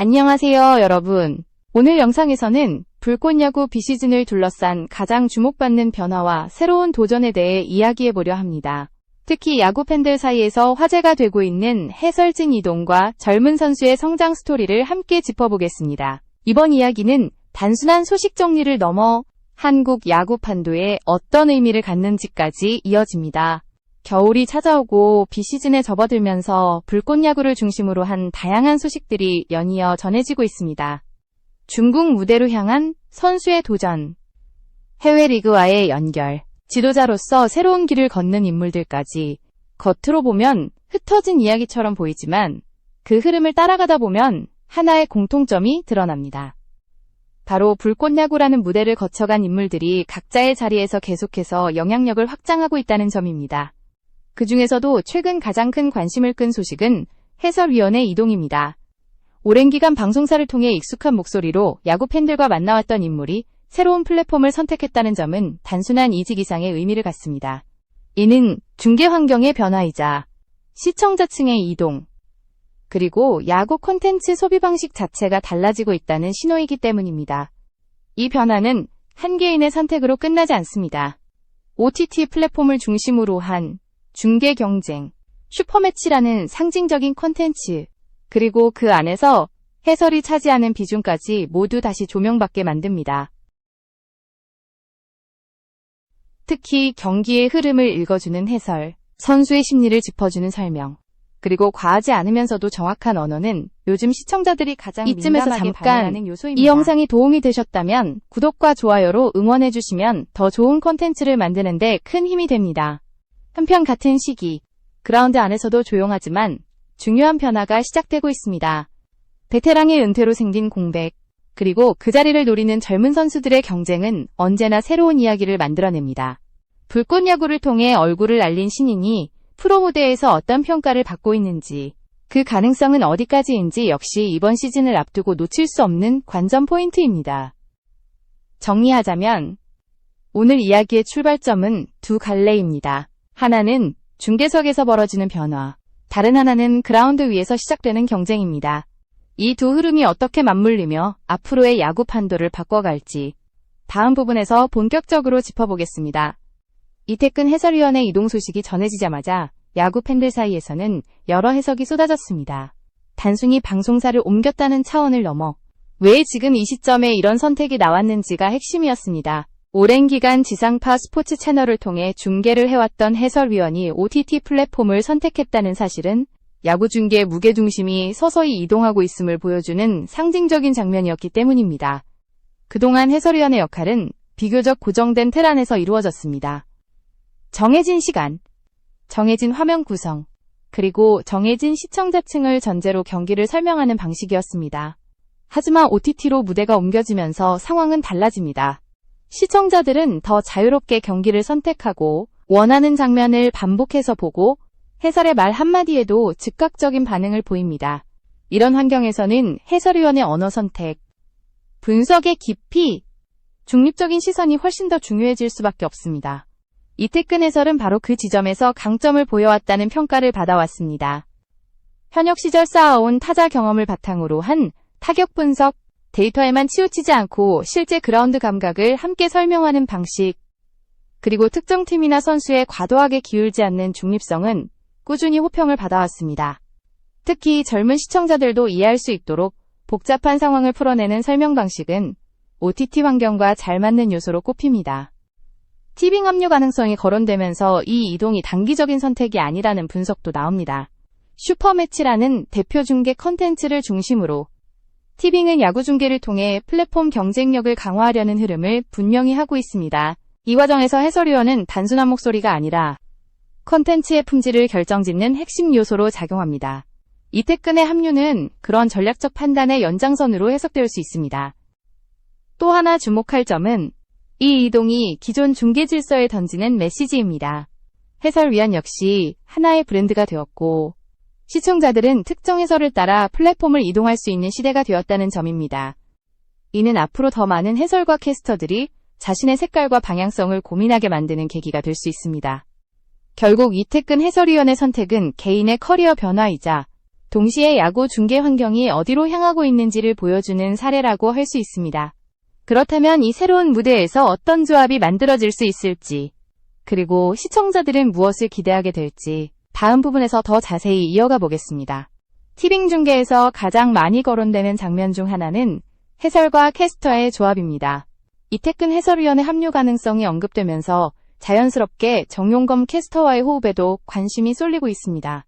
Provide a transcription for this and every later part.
안녕하세요, 여러분. 오늘 영상에서는 불꽃야구 비시즌을 둘러싼 가장 주목받는 변화와 새로운 도전에 대해 이야기해보려 합니다. 특히 야구 팬들 사이에서 화제가 되고 있는 해설진 이동과 젊은 선수의 성장 스토리를 함께 짚어보겠습니다. 이번 이야기는 단순한 소식 정리를 넘어 한국 야구 판도에 어떤 의미를 갖는지까지 이어집니다. 겨울이 찾아오고 비시즌에 접어들면서 불꽃 야구를 중심으로 한 다양한 소식들이 연이어 전해지고 있습니다. 중국 무대로 향한 선수의 도전, 해외 리그와의 연결, 지도자로서 새로운 길을 걷는 인물들까지 겉으로 보면 흩어진 이야기처럼 보이지만 그 흐름을 따라가다 보면 하나의 공통점이 드러납니다. 바로 불꽃야구라는 무대를 거쳐간 인물들이 각자의 자리에서 계속해서 영향력을 확장하고 있다는 점입니다. 그 중에서도 최근 가장 큰 관심을 끈 소식은 해설위원회 이동입니다. 오랜 기간 방송사를 통해 익숙한 목소리로 야구 팬들과 만나왔던 인물이 새로운 플랫폼을 선택했다는 점은 단순한 이직 이상의 의미를 갖습니다. 이는 중계 환경의 변화이자 시청자층의 이동, 그리고 야구 콘텐츠 소비 방식 자체가 달라지고 있다는 신호이기 때문입니다. 이 변화는 한 개인의 선택으로 끝나지 않습니다. OTT 플랫폼을 중심으로 한 중계 경쟁, 슈퍼매치라는 상징적인 콘텐츠, 그리고 그 안에서 해설이 차지하는 비중까지 모두 다시 조명받게 만듭니다. 특히 경기의 흐름을 읽어주는 해설, 선수의 심리를 짚어주는 설명, 그리고 과하지 않으면서도 정확한 언어는 요즘 시청자들이 가장 이쯤에서 잠깐 이 영상이 도움이 되셨다면 구독과 좋아요로 응원해주시면 더 좋은 콘텐츠를 만드는데 큰 힘이 됩니다. 한편 같은 시기, 그라운드 안에서도 조용하지만 중요한 변화가 시작되고 있습니다. 베테랑의 은퇴로 생긴 공백, 그리고 그 자리를 노리는 젊은 선수들의 경쟁은 언제나 새로운 이야기를 만들어냅니다. 불꽃 야구를 통해 얼굴을 알린 신인이 프로 무대에서 어떤 평가를 받고 있는지, 그 가능성은 어디까지인지 역시 이번 시즌을 앞두고 놓칠 수 없는 관전 포인트입니다. 정리하자면, 오늘 이야기의 출발점은 두 갈래입니다. 하나는 중계석에서 벌어지는 변화, 다른 하나는 그라운드 위에서 시작되는 경쟁입니다. 이 두 흐름이 어떻게 맞물리며 앞으로의 야구 판도를 바꿔갈지 다음 부분에서 본격적으로 짚어보겠습니다. 이태근 해설위원의 이동 소식이 전해지자마자 야구 팬들 사이에서는 여러 해석이 쏟아졌습니다. 단순히 방송사를 옮겼다는 차원을 넘어 왜 지금 이 시점에 이런 선택이 나왔는지가 핵심이었습니다. 오랜 기간 지상파 스포츠 채널을 통해 중계를 해왔던 해설위원이 OTT 플랫폼을 선택했다는 사실은 야구 중계 무게중심이 서서히 이동하고 있음을 보여주는 상징적인 장면이었기 때문입니다. 그동안 해설위원의 역할은 비교적 고정된 틀 안에서 이루어졌습니다. 정해진 시간, 정해진 화면 구성, 그리고 정해진 시청자층을 전제로 경기를 설명하는 방식이었습니다. 하지만 OTT로 무대가 옮겨지면서 상황은 달라집니다. 시청자들은 더 자유롭게 경기를 선택하고 원하는 장면을 반복해서 보고 해설의 말 한마디에도 즉각적인 반응을 보입니다. 이런 환경에서는 해설위원의 언어 선택, 분석의 깊이, 중립적인 시선이 훨씬 더 중요해질 수밖에 없습니다. 이태근 해설은 바로 그 지점에서 강점을 보여왔다는 평가를 받아왔습니다. 현역 시절 쌓아온 타자 경험을 바탕으로 한 타격 분석, 데이터에만 치우치지 않고 실제 그라운드 감각을 함께 설명하는 방식, 그리고 특정 팀이나 선수에 과도하게 기울지 않는 중립성은 꾸준히 호평을 받아왔습니다. 특히 젊은 시청자들도 이해할 수 있도록 복잡한 상황을 풀어내는 설명 방식은 OTT 환경과 잘 맞는 요소로 꼽힙니다. 티빙 합류 가능성이 거론되면서 이 이동이 단기적인 선택이 아니라는 분석도 나옵니다. 슈퍼매치라는 대표 중계 컨텐츠를 중심으로 티빙은 야구 중계를 통해 플랫폼 경쟁력을 강화하려는 흐름을 분명히 하고 있습니다. 이 과정에서 해설위원은 단순한 목소리가 아니라 컨텐츠의 품질을 결정짓는 핵심 요소로 작용합니다. 이태근의 합류는 그런 전략적 판단의 연장선으로 해석될 수 있습니다. 또 하나 주목할 점은 이 이동이 기존 중계 질서에 던지는 메시지입니다. 해설위원 역시 하나의 브랜드가 되었고 시청자들은 특정 해설을 따라 플랫폼을 이동할 수 있는 시대가 되었다는 점입니다. 이는 앞으로 더 많은 해설과 캐스터들이 자신의 색깔과 방향성을 고민하게 만드는 계기가 될 수 있습니다. 결국 이태근 해설위원의 선택은 개인의 커리어 변화이자 동시에 야구 중계 환경이 어디로 향하고 있는지를 보여주는 사례라고 할 수 있습니다. 그렇다면 이 새로운 무대에서 어떤 조합이 만들어질 수 있을지, 그리고 시청자들은 무엇을 기대하게 될지 다음 부분에서 더 자세히 이어가 보겠습니다. 티빙 중계에서 가장 많이 거론되는 장면 중 하나는 해설과 캐스터의 조합입니다. 이태근 해설위원의 합류 가능성이 언급되면서 자연스럽게 정용검 캐스터와의 호흡에도 관심이 쏠리고 있습니다.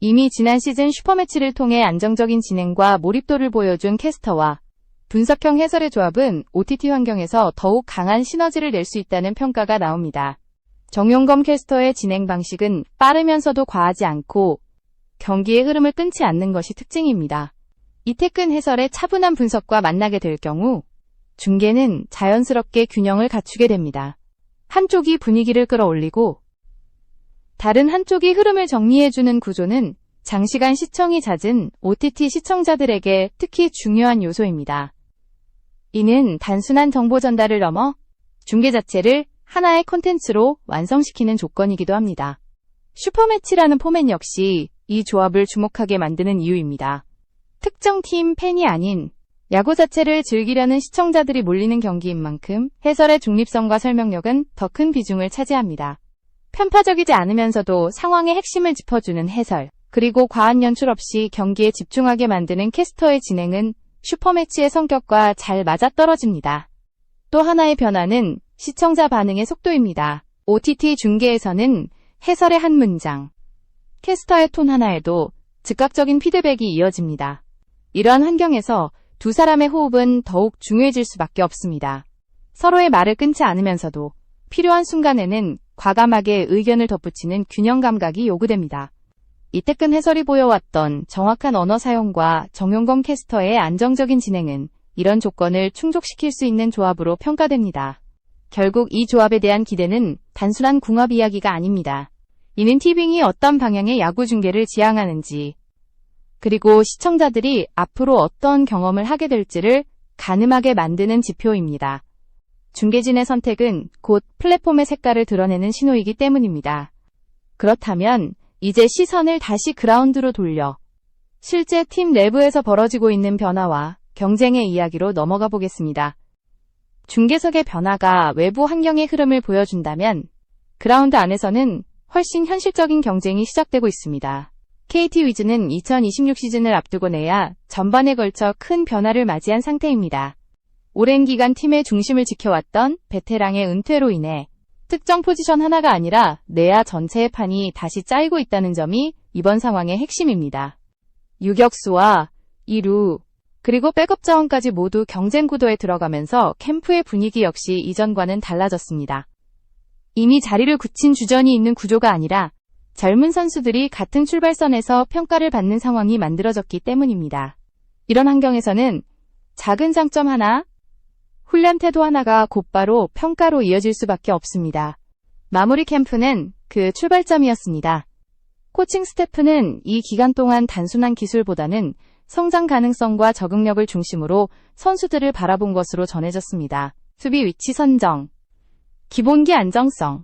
이미 지난 시즌 슈퍼매치를 통해 안정적인 진행과 몰입도를 보여준 캐스터와 분석형 해설의 조합은 OTT 환경에서 더욱 강한 시너지를 낼 수 있다는 평가가 나옵니다. 정용검 캐스터의 진행 방식은 빠르면서도 과하지 않고 경기의 흐름을 끊지 않는 것이 특징입니다. 이태근 해설의 차분한 분석과 만나게 될 경우 중계는 자연스럽게 균형을 갖추게 됩니다. 한쪽이 분위기를 끌어올리고 다른 한쪽이 흐름을 정리해주는 구조는 장시간 시청이 잦은 OTT 시청자들에게 특히 중요한 요소입니다. 이는 단순한 정보 전달을 넘어 중계 자체를 하나의 콘텐츠로 완성시키는 조건이기도 합니다. 슈퍼매치라는 포맷 역시 이 조합을 주목하게 만드는 이유입니다. 특정 팀 팬이 아닌 야구 자체를 즐기려는 시청자들이 몰리는 경기인 만큼 해설의 중립성과 설명력은 더 큰 비중을 차지합니다. 편파적이지 않으면서도 상황의 핵심을 짚어주는 해설, 그리고 과한 연출 없이 경기에 집중하게 만드는 캐스터의 진행은 슈퍼매치의 성격과 잘 맞아떨어집니다. 또 하나의 변화는 시청자 반응의 속도입니다. OTT 중계에서는 해설의 한 문장, 캐스터의 톤 하나에도 즉각적인 피드백이 이어집니다. 이러한 환경에서 두 사람의 호흡은 더욱 중요해질 수밖에 없습니다. 서로의 말을 끊지 않으면서도 필요한 순간에는 과감하게 의견을 덧붙이는 균형 감각이 요구됩니다. 이태근 해설이 보여왔던 정확한 언어 사용과 정용검 캐스터의 안정적인 진행은 이런 조건을 충족시킬 수 있는 조합으로 평가됩니다. 결국 이 조합에 대한 기대는 단순한 궁합 이야기가 아닙니다. 이는 티빙이 어떤 방향의 야구 중계를 지향하는지, 그리고 시청자들이 앞으로 어떤 경험을 하게 될지를 가늠하게 만드는 지표입니다. 중계진의 선택은 곧 플랫폼의 색깔을 드러내는 신호이기 때문입니다. 그렇다면 이제 시선을 다시 그라운드로 돌려 실제 팀 내부에서 벌어지고 있는 변화와 경쟁의 이야기로 넘어가 보겠습니다. 중계석의 변화가 외부 환경의 흐름을 보여준다면 그라운드 안에서는 훨씬 현실적인 경쟁이 시작되고 있습니다. KT 위즈는 2026 시즌을 앞두고 내야 전반에 걸쳐 큰 변화를 맞이한 상태입니다. 오랜 기간 팀의 중심을 지켜왔던 베테랑의 은퇴로 인해 특정 포지션 하나가 아니라 내야 전체의 판이 다시 짜이고 있다는 점이 이번 상황의 핵심입니다. 유격수와 2루, 그리고 백업 자원까지 모두 경쟁 구도에 들어가면서 캠프의 분위기 역시 이전과는 달라졌습니다. 이미 자리를 굳힌 주전이 있는 구조가 아니라 젊은 선수들이 같은 출발선에서 평가를 받는 상황이 만들어졌기 때문입니다. 이런 환경에서는 작은 장점 하나, 훈련 태도 하나가 곧바로 평가로 이어질 수밖에 없습니다. 마무리 캠프는 그 출발점이었습니다. 코칭 스태프는 이 기간 동안 단순한 기술보다는 성장 가능성과 적응력을 중심으로 선수들을 바라본 것으로 전해졌습니다. 수비 위치 선정, 기본기 안정성,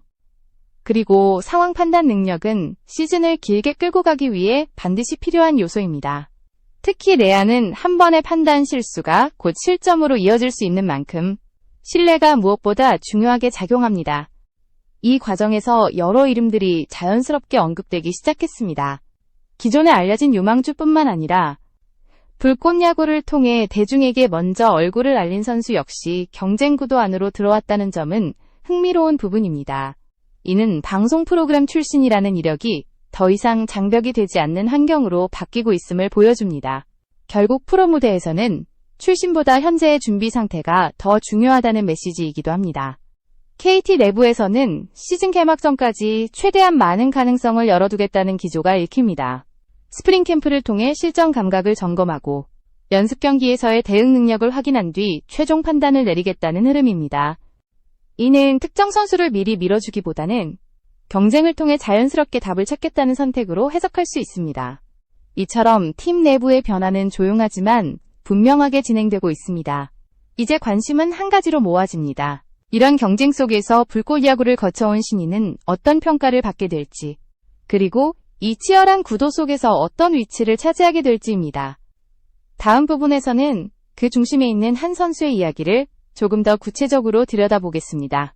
그리고 상황 판단 능력은 시즌을 길게 끌고 가기 위해 반드시 필요한 요소입니다. 특히 레아는 한 번의 판단 실수가 곧 실점으로 이어질 수 있는 만큼 신뢰가 무엇보다 중요하게 작용합니다. 이 과정에서 여러 이름들이 자연스럽게 언급되기 시작했습니다. 기존에 알려진 유망주뿐만 아니라 불꽃 야구를 통해 대중에게 먼저 얼굴을 알린 선수 역시 경쟁 구도 안으로 들어왔다는 점은 흥미로운 부분입니다. 이는 방송 프로그램 출신이라는 이력이 더 이상 장벽이 되지 않는 환경으로 바뀌고 있음을 보여줍니다. 결국 프로 무대에서는 출신보다 현재의 준비 상태가 더 중요하다는 메시지이기도 합니다. KT 내부에서는 시즌 개막 전까지 최대한 많은 가능성을 열어두겠다는 기조가 읽힙니다. 스프링 캠프를 통해 실전 감각을 점검하고 연습 경기에서의 대응 능력을 확인한 뒤 최종 판단을 내리겠다는 흐름입니다. 이는 특정 선수를 미리 밀어주기보다는 경쟁을 통해 자연스럽게 답을 찾겠다는 선택으로 해석할 수 있습니다. 이처럼 팀 내부의 변화는 조용하지만 분명하게 진행되고 있습니다. 이제 관심은 한 가지로 모아집니다. 이런 경쟁 속에서 불꽃 야구를 거쳐온 신인은 어떤 평가를 받게 될지, 그리고 이 치열한 구도 속에서 어떤 위치를 차지하게 될지입니다. 다음 부분에서는 그 중심에 있는 한 선수의 이야기를 조금 더 구체적으로 들여다보겠습니다.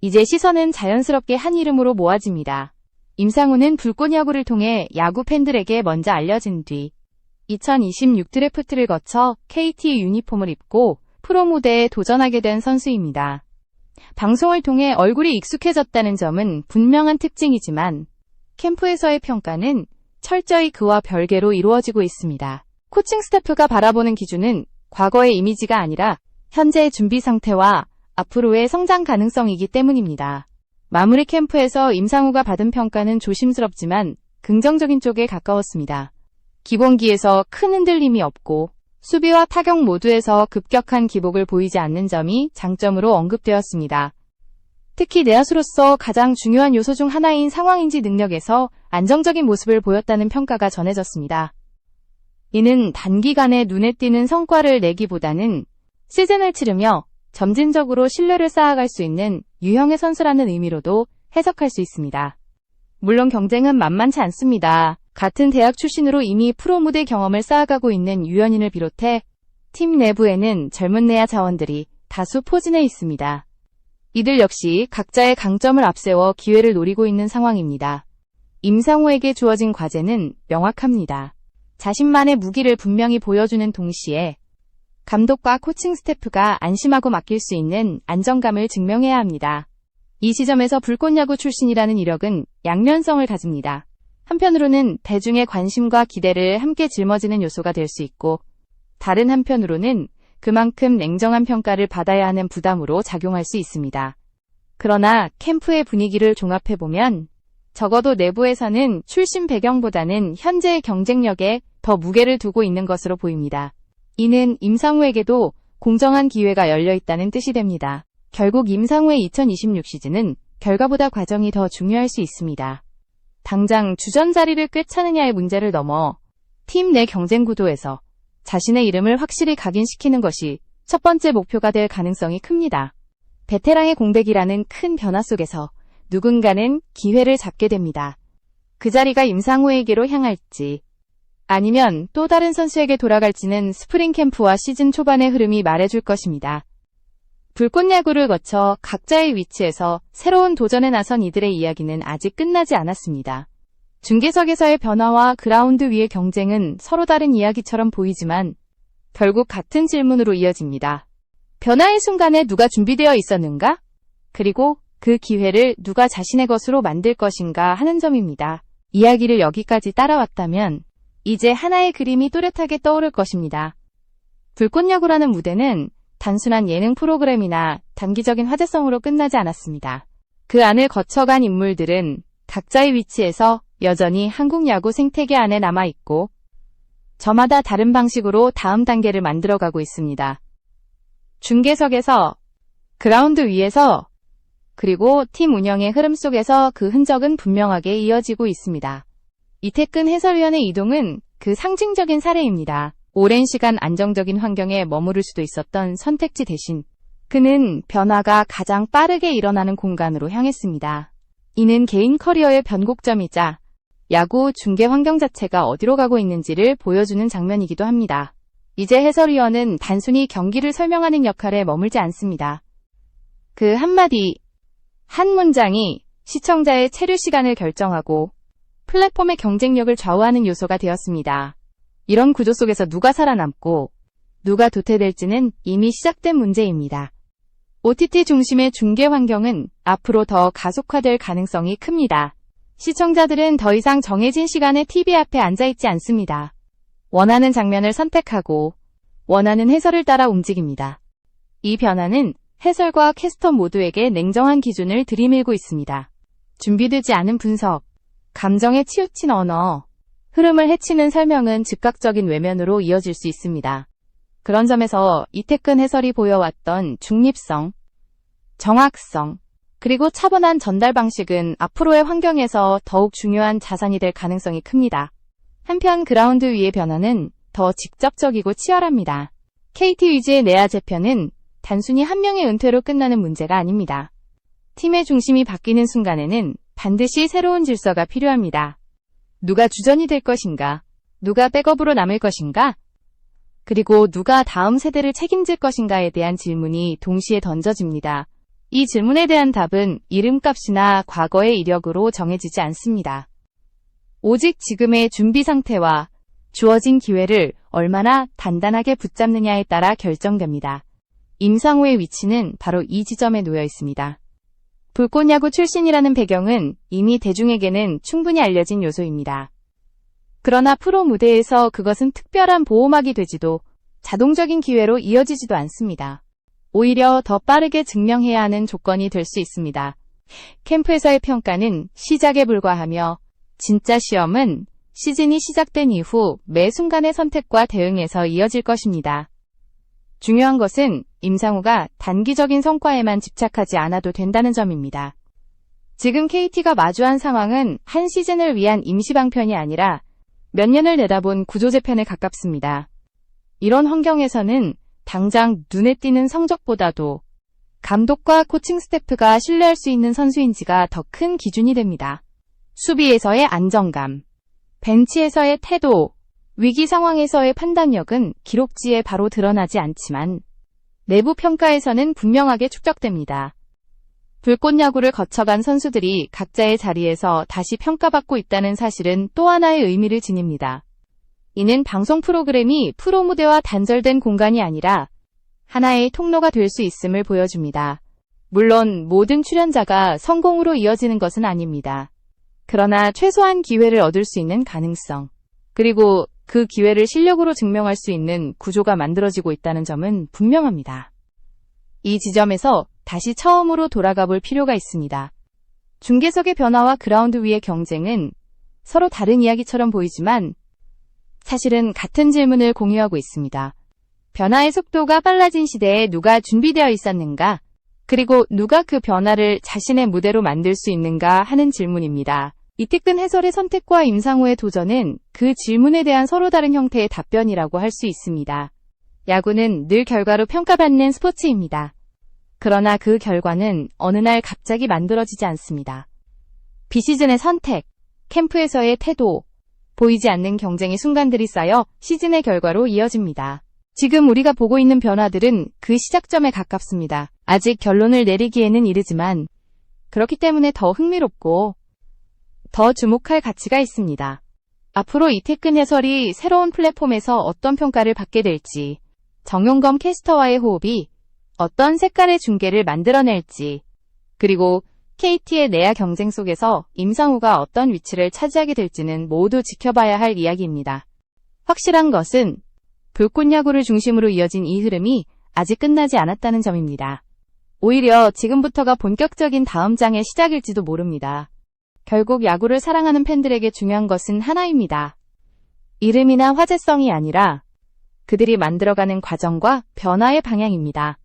이제 시선은 자연스럽게 한 이름으로 모아집니다. 임상우는 불꽃 야구를 통해 야구 팬들에게 먼저 알려진 뒤 2026 드래프트를 거쳐 KT 유니폼을 입고 프로 무대에 도전하게 된 선수입니다. 방송을 통해 얼굴이 익숙해졌다는 점은 분명한 특징이지만 캠프에서의 평가는 철저히 그와 별개로 이루어지고 있습니다. 코칭 스태프가 바라보는 기준은 과거의 이미지가 아니라 현재의 준비 상태와 앞으로의 성장 가능성이기 때문입니다. 마무리 캠프에서 임상우가 받은 평가는 조심스럽지만 긍정적인 쪽에 가까웠습니다. 기본기에서 큰 흔들림이 없고 수비와 타격 모두에서 급격한 기복을 보이지 않는 점이 장점으로 언급되었습니다. 특히 내야수로서 가장 중요한 요소 중 하나인 상황인지 능력에서 안정적인 모습을 보였다는 평가가 전해졌습니다. 이는 단기간에 눈에 띄는 성과를 내기보다는 시즌을 치르며 점진적으로 신뢰를 쌓아갈 수 있는 유형의 선수라는 의미로도 해석할 수 있습니다. 물론 경쟁은 만만치 않습니다. 같은 대학 출신으로 이미 프로 무대 경험을 쌓아가고 있는 유현인을 비롯해 팀 내부에는 젊은 내야 자원들이 다수 포진해 있습니다. 이들 역시 각자의 강점을 앞세워 기회를 노리고 있는 상황입니다. 임상호에게 주어진 과제는 명확합니다. 자신만의 무기를 분명히 보여주는 동시에 감독과 코칭 스태프가 안심하고 맡길 수 있는 안정감을 증명해야 합니다. 이 시점에서 불꽃야구 출신이라는 이력은 양면성을 가집니다. 한편으로는 대중의 관심과 기대를 함께 짊어지는 요소가 될 수 있고, 다른 한편으로는 그만큼 냉정한 평가를 받아야 하는 부담으로 작용할 수 있습니다. 그러나 캠프의 분위기를 종합해보면 적어도 내부에서는 출신 배경보다는 현재의 경쟁력에 더 무게를 두고 있는 것으로 보입니다. 이는 임상우에게도 공정한 기회가 열려 있다는 뜻이 됩니다. 결국 임상우의 2026 시즌은 결과보다 과정이 더 중요할 수 있습니다. 당장 주전 자리를 꿰차느냐의 문제를 넘어 팀 내 경쟁 구도에서 자신의 이름을 확실히 각인시키는 것이 첫 번째 목표가 될 가능성이 큽니다. 베테랑의 공백이라는 큰 변화 속에서 누군가는 기회를 잡게 됩니다. 그 자리가 임상우에게로 향할지 아니면 또 다른 선수에게 돌아갈지는 스프링 캠프와 시즌 초반의 흐름이 말해줄 것입니다. 불꽃 야구를 거쳐 각자의 위치에서 새로운 도전에 나선 이들의 이야기는 아직 끝나지 않았습니다. 중계석에서의 변화와 그라운드 위의 경쟁은 서로 다른 이야기처럼 보이지만 결국 같은 질문으로 이어집니다. 변화의 순간에 누가 준비되어 있었는가? 그리고 그 기회를 누가 자신의 것으로 만들 것인가 하는 점입니다. 이야기를 여기까지 따라왔다면 이제 하나의 그림이 또렷하게 떠오를 것입니다. 불꽃야구라는 무대는 단순한 예능 프로그램이나 단기적인 화제성으로 끝나지 않았습니다. 그 안을 거쳐간 인물들은 각자의 위치에서 여전히 한국 야구 생태계 안에 남아있고 저마다 다른 방식으로 다음 단계를 만들어가고 있습니다. 중계석에서, 그라운드 위에서, 그리고 팀 운영의 흐름 속에서 그 흔적은 분명하게 이어지고 있습니다. 이태근 해설위원의 이동은 그 상징적인 사례입니다. 오랜 시간 안정적인 환경에 머무를 수도 있었던 선택지 대신 그는 변화가 가장 빠르게 일어나는 공간으로 향했습니다. 이는 개인 커리어의 변곡점이자 야구 중계 환경 자체가 어디로 가고 있는지를 보여주는 장면이기도 합니다. 이제 해설위원은 단순히 경기를 설명하는 역할에 머물지 않습니다. 그 한마디, 한 문장이 시청자의 체류 시간을 결정하고 플랫폼의 경쟁력을 좌우하는 요소가 되었습니다. 이런 구조 속에서 누가 살아남고 누가 도태될지는 이미 시작된 문제입니다. OTT 중심의 중계 환경은 앞으로 더 가속화될 가능성이 큽니다. 시청자들은 더 이상 정해진 시간에 TV 앞에 앉아있지 않습니다. 원하는 장면을 선택하고 원하는 해설을 따라 움직입니다. 이 변화는 해설과 캐스터 모두에게 냉정한 기준을 들이밀고 있습니다. 준비되지 않은 분석, 감정에 치우친 언어, 흐름을 해치는 설명은 즉각적인 외면으로 이어질 수 있습니다. 그런 점에서 이태근 해설이 보여왔던 중립성, 정확성, 그리고 차분한 전달 방식은 앞으로의 환경에서 더욱 중요한 자산이 될 가능성이 큽니다. 한편 그라운드 위의 변화는 더 직접적이고 치열합니다. KT 위즈의 내야 재편은 단순히 한 명의 은퇴로 끝나는 문제가 아닙니다. 팀의 중심이 바뀌는 순간에는 반드시 새로운 질서가 필요합니다. 누가 주전이 될 것인가? 누가 백업으로 남을 것인가? 그리고 누가 다음 세대를 책임질 것인가에 대한 질문이 동시에 던져집니다. 이 질문에 대한 답은 이름값이나 과거의 이력으로 정해지지 않습니다. 오직 지금의 준비 상태와 주어진 기회를 얼마나 단단하게 붙잡느냐에 따라 결정됩니다. 임상호의 위치는 바로 이 지점에 놓여 있습니다. 불꽃야구 출신이라는 배경은 이미 대중에게는 충분히 알려진 요소입니다. 그러나 프로 무대에서 그것은 특별한 보호막이 되지도 자동적인 기회로 이어지지도 않습니다. 오히려 더 빠르게 증명해야 하는 조건이 될 수 있습니다. 캠프에서의 평가는 시작에 불과하며 진짜 시험은 시즌이 시작된 이후 매 순간의 선택과 대응에서 이어질 것입니다. 중요한 것은 임상우가 단기적인 성과에만 집착하지 않아도 된다는 점입니다. 지금 KT가 마주한 상황은 한 시즌을 위한 임시방편이 아니라 몇 년을 내다본 구조재편에 가깝습니다. 이런 환경에서는 당장 눈에 띄는 성적보다도 감독과 코칭 스태프가 신뢰할 수 있는 선수인지가 더 큰 기준이 됩니다. 수비에서의 안정감, 벤치에서의 태도, 위기 상황에서의 판단력은 기록지에 바로 드러나지 않지만 내부 평가에서는 분명하게 축적됩니다. 불꽃 야구를 거쳐간 선수들이 각자의 자리에서 다시 평가받고 있다는 사실은 또 하나의 의미를 지닙니다. 이는 방송 프로그램이 프로 무대와 단절된 공간이 아니라 하나의 통로가 될 수 있음을 보여줍니다. 물론 모든 출연자가 성공으로 이어지는 것은 아닙니다. 그러나 최소한 기회를 얻을 수 있는 가능성, 그리고 그 기회를 실력으로 증명할 수 있는 구조가 만들어지고 있다는 점은 분명합니다. 이 지점에서 다시 처음으로 돌아가 볼 필요가 있습니다. 중계석의 변화와 그라운드 위의 경쟁은 서로 다른 이야기처럼 보이지만 사실은 같은 질문을 공유하고 있습니다. 변화의 속도가 빨라진 시대에 누가 준비되어 있었는가? 그리고 누가 그 변화를 자신의 무대로 만들 수 있는가 하는 질문입니다. 이태근 해설의 선택과 임상호의 도전은 그 질문에 대한 서로 다른 형태의 답변이라고 할 수 있습니다. 야구는 늘 결과로 평가받는 스포츠입니다. 그러나 그 결과는 어느 날 갑자기 만들어지지 않습니다. 비시즌의 선택, 캠프에서의 태도, 보이지 않는 경쟁의 순간들이 쌓여 시즌의 결과로 이어집니다. 지금 우리가 보고 있는 변화들은 그 시작점에 가깝습니다. 아직 결론을 내리기에는 이르지만 그렇기 때문에 더 흥미롭고 더 주목할 가치가 있습니다. 앞으로 이태근 해설이 새로운 플랫폼에서 어떤 평가를 받게 될지, 정용검 캐스터와의 호흡이 어떤 색깔의 중계를 만들어낼지, 그리고 KT의 내야 경쟁 속에서 임상우가 어떤 위치를 차지하게 될지는 모두 지켜봐야 할 이야기입니다. 확실한 것은 불꽃 야구를 중심으로 이어진 이 흐름이 아직 끝나지 않았다는 점입니다. 오히려 지금부터가 본격적인 다음 장의 시작일지도 모릅니다. 결국 야구를 사랑하는 팬들에게 중요한 것은 하나입니다. 이름이나 화제성이 아니라 그들이 만들어가는 과정과 변화의 방향입니다.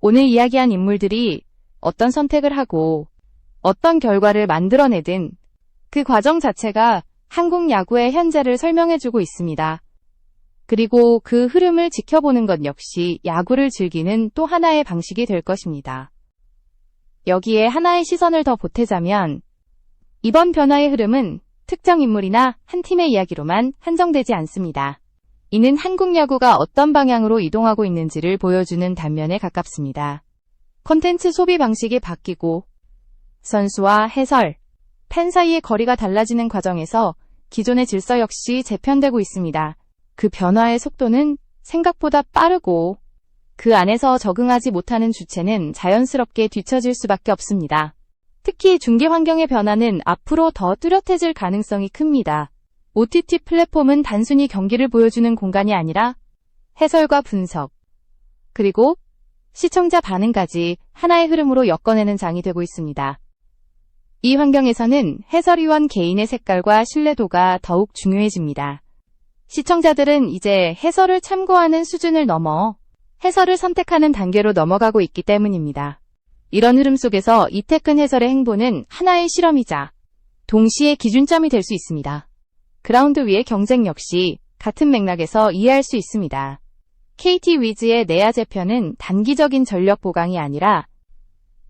오늘 이야기한 인물들이 어떤 선택을 하고 어떤 결과를 만들어내든 그 과정 자체가 한국 야구의 현재를 설명해주고 있습니다. 그리고 그 흐름을 지켜보는 것 역시 야구를 즐기는 또 하나의 방식이 될 것입니다. 여기에 하나의 시선을 더 보태자면 이번 변화의 흐름은 특정 인물이나 한 팀의 이야기로만 한정되지 않습니다. 이는 한국 야구가 어떤 방향으로 이동하고 있는지를 보여주는 단면에 가깝습니다. 콘텐츠 소비 방식이 바뀌고 선수와 해설, 팬 사이의 거리가 달라지는 과정에서 기존의 질서 역시 재편되고 있습니다. 그 변화의 속도는 생각보다 빠르고 그 안에서 적응하지 못하는 주체는 자연스럽게 뒤처질 수밖에 없습니다. 특히 중계 환경의 변화는 앞으로 더 뚜렷해질 가능성이 큽니다. OTT 플랫폼은 단순히 경기를 보여주는 공간이 아니라 해설과 분석, 그리고 시청자 반응까지 하나의 흐름으로 엮어내는 장이 되고 있습니다. 이 환경에서는 해설위원 개인의 색깔과 신뢰도가 더욱 중요해집니다. 시청자들은 이제 해설을 참고하는 수준을 넘어 해설을 선택하는 단계로 넘어가고 있기 때문입니다. 이런 흐름 속에서 이태근 해설의 행보는 하나의 실험이자 동시에 기준점이 될 수 있습니다. 그라운드 위의 경쟁 역시 같은 맥락에서 이해할 수 있습니다. KT 위즈의 내야 재편은 단기적인 전력 보강이 아니라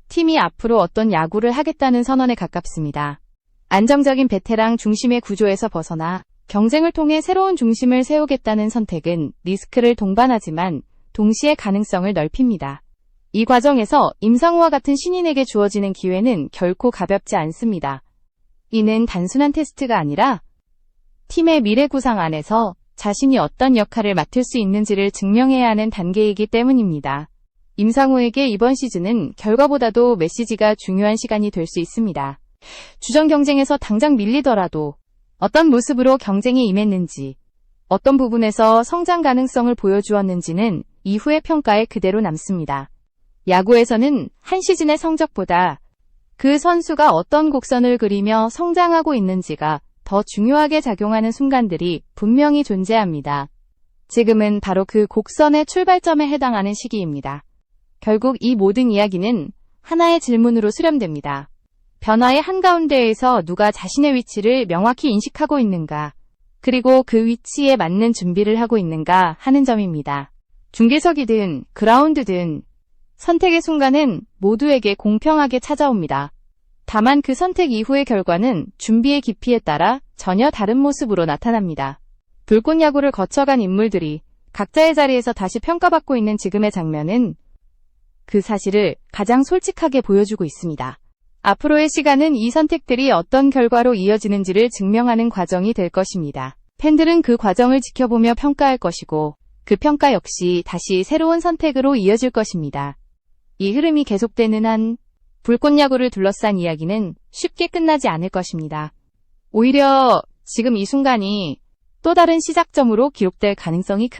팀이 앞으로 어떤 야구를 하겠다는 선언에 가깝습니다. 안정적인 베테랑 중심의 구조에서 벗어나 경쟁을 통해 새로운 중심을 세우겠다는 선택은 리스크를 동반하지만 동시에 가능성을 넓힙니다. 이 과정에서 임상우와 같은 신인에게 주어지는 기회는 결코 가볍지 않습니다. 이는 단순한 테스트가 아니라 팀의 미래 구상 안에서 자신이 어떤 역할을 맡을 수 있는지를 증명해야 하는 단계이기 때문입니다. 임상우에게 이번 시즌은 결과보다도 메시지가 중요한 시간이 될 수 있습니다. 주전 경쟁에서 당장 밀리더라도 어떤 모습으로 경쟁에 임했는지, 어떤 부분에서 성장 가능성을 보여주었는지는 이후의 평가에 그대로 남습니다. 야구에서는 한 시즌의 성적보다 그 선수가 어떤 곡선을 그리며 성장하고 있는지가 더 중요하게 작용하는 순간들이 분명히 존재합니다. 지금은 바로 그 곡선의 출발점에 해당하는 시기입니다. 결국 이 모든 이야기는 하나의 질문으로 수렴됩니다. 변화의 한가운데에서 누가 자신의 위치를 명확히 인식하고 있는가, 그리고 그 위치에 맞는 준비를 하고 있는가 하는 점입니다. 중계석이든 그라운드든 선택의 순간은 모두에게 공평하게 찾아옵니다. 다만 그 선택 이후의 결과는 준비의 깊이에 따라 전혀 다른 모습으로 나타납니다. 불꽃 야구를 거쳐간 인물들이 각자의 자리에서 다시 평가받고 있는 지금의 장면은 그 사실을 가장 솔직하게 보여주고 있습니다. 앞으로의 시간은 이 선택들이 어떤 결과로 이어지는지를 증명하는 과정이 될 것입니다. 팬들은 그 과정을 지켜보며 평가할 것이고 그 평가 역시 다시 새로운 선택으로 이어질 것입니다. 이 흐름이 계속되는 한 불꽃 야구를 둘러싼 이야기는 쉽게 끝나지 않을 것입니다. 오히려 지금 이 순간이 또 다른 시작점으로 기록될 가능성이 큽니다.